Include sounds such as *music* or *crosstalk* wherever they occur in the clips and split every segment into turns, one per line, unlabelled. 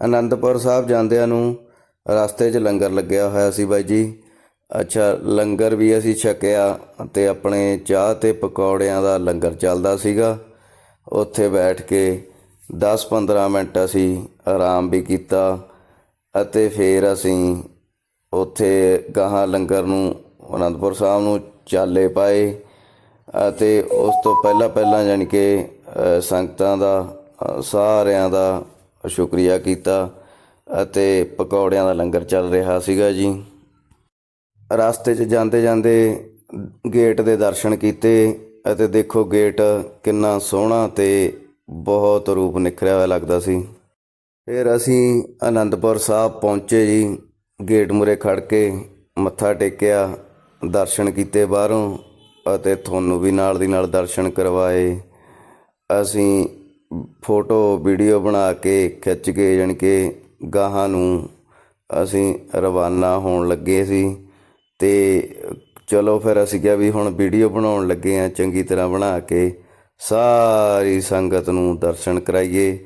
ਅਨੰਦਪੁਰ ਸਾਹਿਬ ਜਾਂਦਿਆਂ ਨੂੰ ਰਸਤੇ 'ਚ ਲੰਗਰ ਲੱਗਿਆ ਹੋਇਆ ਸੀ ਬਾਈ ਜੀ। ਅੱਛਾ, ਲੰਗਰ ਵੀ ਅਸੀਂ ਛਕਿਆ ਤੇ ਆਪਣੇ ਚਾਹ ਤੇ ਪਕੌੜਿਆਂ ਦਾ ਲੰਗਰ ਚੱਲਦਾ ਸੀਗਾ। ਉੱਥੇ ਬੈਠ ਕੇ 10-15 ਮਿੰਟ ਅਸੀਂ ਆਰਾਮ ਵੀ ਕੀਤਾ ਅਤੇ ਫਿਰ ਅਸੀਂ ਉੱਥੇ ਗਾਹਾਂ ਲੰਗਰ ਨੂੰ ਅਨੰਦਪੁਰ ਸਾਹਿਬ ਨੂੰ ਚਾਲੇ ਪਾਏ ਅਤੇ ਉਸ ਤੋਂ ਪਹਿਲਾਂ ਪਹਿਲਾਂ ਜਾਣੀ ਕਿ ਸੰਗਤਾਂ ਦਾ ਸਾਰਿਆਂ ਦਾ ਸ਼ੁਕਰੀਆ ਕੀਤਾ ਅਤੇ ਪਕੌੜਿਆਂ ਦਾ ਲੰਗਰ ਚੱਲ ਰਿਹਾ ਸੀਗਾ ਜੀ। ਰਸਤੇ 'ਚ ਜਾਂਦੇ ਜਾਂਦੇ ਗੇਟ ਦੇ ਦਰਸ਼ਨ ਕੀਤੇ ਅਤੇ ਦੇਖੋ ਗੇਟ ਕਿੰਨਾ ਸੋਹਣਾ ਤੇ ਬਹੁਤ ਰੂਪ ਨਿਖਰਿਆ ਹੋਇਆ ਲੱਗਦਾ ਸੀ। ਫਿਰ ਅਸੀਂ ਅਨੰਦਪੁਰ ਸਾਹਿਬ ਪਹੁੰਚੇ ਜੀ। ਗੇਟ ਮੂਰੇ ਖੜ ਕੇ ਮੱਥਾ ਟੇਕਿਆ, ਦਰਸ਼ਨ ਕੀਤੇ ਬਾਹਰੋਂ ਅਤੇ ਤੁਹਾਨੂੰ ਵੀ ਨਾਲ ਦੀ ਨਾਲ ਦਰਸ਼ਨ ਕਰਵਾਏ। ਅਸੀਂ ਫੋਟੋ, ਵੀਡੀਓ ਬਣਾ ਕੇ, ਖਿੱਚ ਕੇ ਜਾਣੀ ਕਿ ਗਾਹਾਂ ਨੂੰ ਅਸੀਂ ਰਵਾਨਾ ਹੋਣ ਲੱਗੇ ਸੀ। ਤੇ ਚਲੋ ਫਿਰ ਅਸੀਂ ਕਿਹਾ ਵੀ ਹੁਣ ਵੀਡੀਓ ਬਣਾਉਣ ਲੱਗੇ ਆ, ਚੰਗੀ ਤਰ੍ਹਾਂ ਬਣਾ ਕੇ ਸਾਰੀ ਸੰਗਤ ਨੂੰ ਦਰਸ਼ਨ ਕਰਾਈਏ।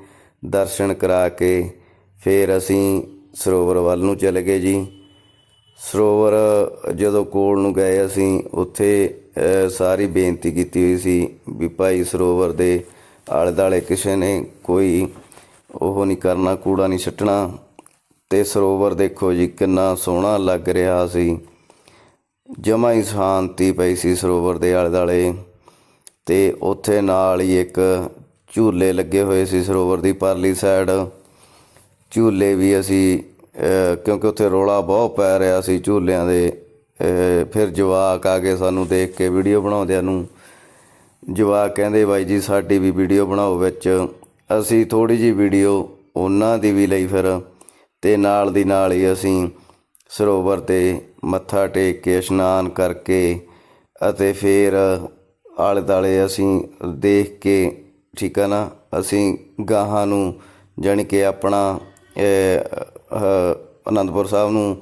ਦਰਸ਼ਨ ਕਰਾ ਕੇ ਫਿਰ ਅਸੀਂ ਸਰੋਵਰ ਵੱਲ ਨੂੰ ਚਲੇ ਗਏ ਜੀ। ਸਰੋਵਰ ਜਦੋਂ ਕੋਲ ਨੂੰ ਗਏ ਅਸੀਂ, ਉੱਥੇ ਸਾਰੀ ਬੇਨਤੀ ਕੀਤੀ ਹੋਈ ਸੀ ਵੀ ਭਾਈ ਸਰੋਵਰ ਦੇ ਆਲੇ ਦੁਆਲੇ ਕਿਸੇ ਨੇ ਕੋਈ ਉਹ ਨਹੀਂ ਕਰਨਾ, ਕੂੜਾ ਨਹੀਂ ਸੱਟਣਾ। ਤੇ ਸਰੋਵਰ ਦੇਖੋ ਜੀ, ਕਿੰਨਾ ਸੋਹਣਾ ਲੱਗ ਰਿਹਾ ਸੀ। ਜਮਾ ਹੀ ਸ਼ਾਂਤੀ ਪਈ ਸੀ ਸਰੋਵਰ ਦੇ ਆਲੇ ਦੁਆਲੇ ਤੇ ਉੱਥੇ ਨਾਲ ਹੀ ਇੱਕ ਝੂਲੇ ਲੱਗੇ ਹੋਏ ਸੀ ਸਰੋਵਰ ਦੀ ਪਰਲੀ ਸਾਈਡ। ਝੂਲੇ ਵੀ ਅਸੀਂ ਕਿਉਂਕਿ ਉੱਥੇ ਰੋਲਾ ਬਹੁਤ ਪੈ ਰਿਹਾ ਸੀ ਝੂਲਿਆਂ ਦੇ। ਫਿਰ ਜਵਾਕ ਆ ਕੇ ਸਾਨੂੰ ਦੇਖ ਕੇ, ਵੀਡੀਓ ਬਣਾਉਂਦਿਆਂ ਨੂੰ। ਜਵਾਕ ਕਹਿੰਦੇ, ਬਾਈ ਜੀ, ਸਾਡੀ ਵੀ ਵੀਡੀਓ ਬਣਾਓ ਵਿੱਚ। ਅਸੀਂ ਥੋੜੀ ਜੀ ਵੀਡੀਓ ਉਹਨਾਂ ਦੀ ਵੀ ਲਈ ਫਿਰ। ਤੇ ਨਾਲ ਦੀ ਨਾਲ ਹੀ ਅਸੀਂ ਸਰੋਵਰ ਤੇ ਮੱਥਾ ਟੇਕ ਕੇ, ਇਸ਼ਨਾਨ ਕਰਕੇ ਅਤੇ ਫਿਰ ਆਲੇ ਦਾਲੇ ਅਸੀਂ ਦੇਖ ਕੇ, ਠੀਕ ਆ ਨਾ, ਅਸੀਂ ਗਾਹਾਂ ਨੂੰ ਜਾਣੀ ਕਿ ਆਪਣਾ ਅਨੰਦਪੁਰ ਸਾਹਿਬ ਨੂੰ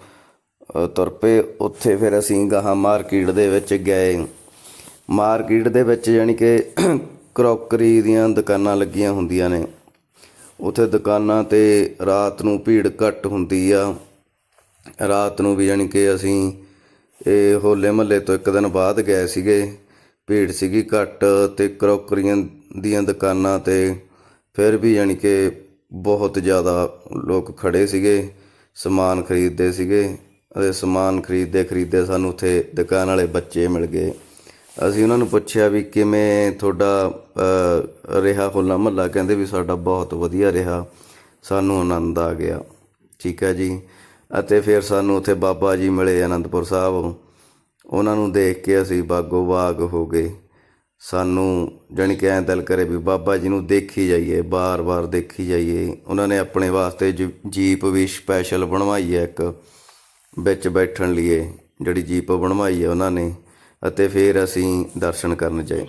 ਤੁਰ ਪਏ। ਉੱਥੇ ਫਿਰ ਅਸੀਂ ਗਾਹਾਂ ਮਾਰਕੀਟ ਦੇ ਵਿੱਚ ਗਏ। ਮਾਰਕੀਟ ਦੇ ਵਿੱਚ ਯਾਨੀ ਕਿ ਕਰੋਕਰੀ ਦੀਆਂ ਦੁਕਾਨਾਂ ਲੱਗੀਆਂ ਹੁੰਦੀਆਂ ਨੇ। ਉੱਥੇ ਦੁਕਾਨਾਂ ਤੇ ਰਾਤ ਨੂੰ ਭੀੜ ਘੱਟ ਹੁੰਦੀ ਆ। ਰਾਤ ਨੂੰ ਵੀ ਯਾਨੀ ਕਿ ਅਸੀਂ ਇਹ ਹੋਲੇ ਮਹੱਲੇ ਤੋਂ ਇੱਕ ਦਿਨ ਬਾਅਦ ਗਏ ਸੀਗੇ। ਭੀੜ ਸੀਗੀ ਘੱਟ ਤੇ ਕਰੋਕਰੀਆਂ ਦੀਆਂ ਦੁਕਾਨਾਂ ਤੇ ਫਿਰ ਵੀ ਯਾਨੀ ਕਿ ਬਹੁਤ ਜ਼ਿਆਦਾ ਲੋਕ ਖੜੇ ਸੀਗੇ, ਸਮਾਨ ਖਰੀਦਦੇ ਸੀਗੇ ਅਤੇ ਸਮਾਨ ਖਰੀਦਦੇ ਖਰੀਦਦੇ ਸਾਨੂੰ ਉੱਥੇ ਦੁਕਾਨ ਵਾਲੇ ਬੱਚੇ ਮਿਲ ਗਏ। ਅਸੀਂ ਉਹਨਾਂ ਨੂੰ ਪੁੱਛਿਆ ਵੀ ਕਿਵੇਂ ਤੁਹਾਡਾ ਰਿਹਾ ਹੋਲਾ ਮਹੱਲਾ? ਕਹਿੰਦੇ ਵੀ ਸਾਡਾ ਬਹੁਤ ਵਧੀਆ ਰਿਹਾ। ਸਾਨੂੰ ਆਨੰਦ ਆ ਗਿਆ। ਠੀਕ ਹੈ ਜੀ। ਅਤੇ ਫਿਰ ਸਾਨੂੰ ਉੱਥੇ ਬਾਬਾ ਜੀ ਮਿਲੇ ਅਨੰਦਪੁਰ ਸਾਹਿਬ। ਉਹਨਾਂ ਨੂੰ ਦੇਖ ਕੇ ਅਸੀਂ ਬਾਗੋ ਬਾਗ ਹੋ ਗਏ। ਸਾਨੂੰ ਜਾਣੀ ਕਿ ਐਂ ਦਿਲ ਕਰੇ ਵੀ ਬਾਬਾ ਜੀ ਨੂੰ ਦੇਖੀ ਜਾਈਏ, ਬਾਰ-ਬਾਰ ਦੇਖੀ ਜਾਈਏ। ਉਹਨਾਂ ਨੇ ਆਪਣੇ ਵਾਸਤੇ ਜ- ਜੀਪ ਵੀ ਸਪੈਸ਼ਲ ਬਣਵਾਈ ਹੈ ਇੱਕ। ਵਿੱਚ ਬੈਠਣ ਲਈ ਜਿਹੜੀ ਜੀਪ ਬਣਵਾਈ ਹੈ ਉਹਨਾਂ ਨੇ। ਅਤੇ ਫਿਰ ਅਸੀਂ ਦਰਸ਼ਨ ਕਰਨ ਜਾਏ।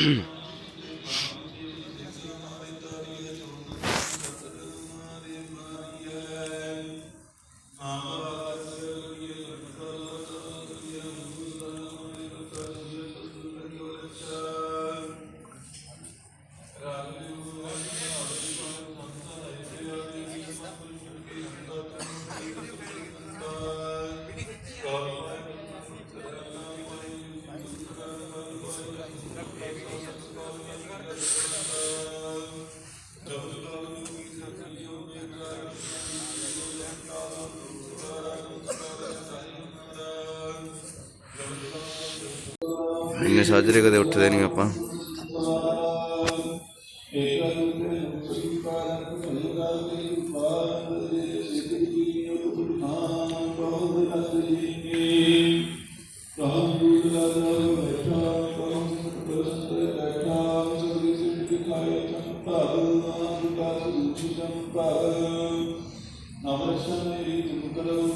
*coughs* *coughs* ਇੰਨੇ ਸਾਜਰੇ ਕਦੇ ਉੱਠਦੇ ਨਹੀਂ ਆਪਾਂ
Namah Shivaya.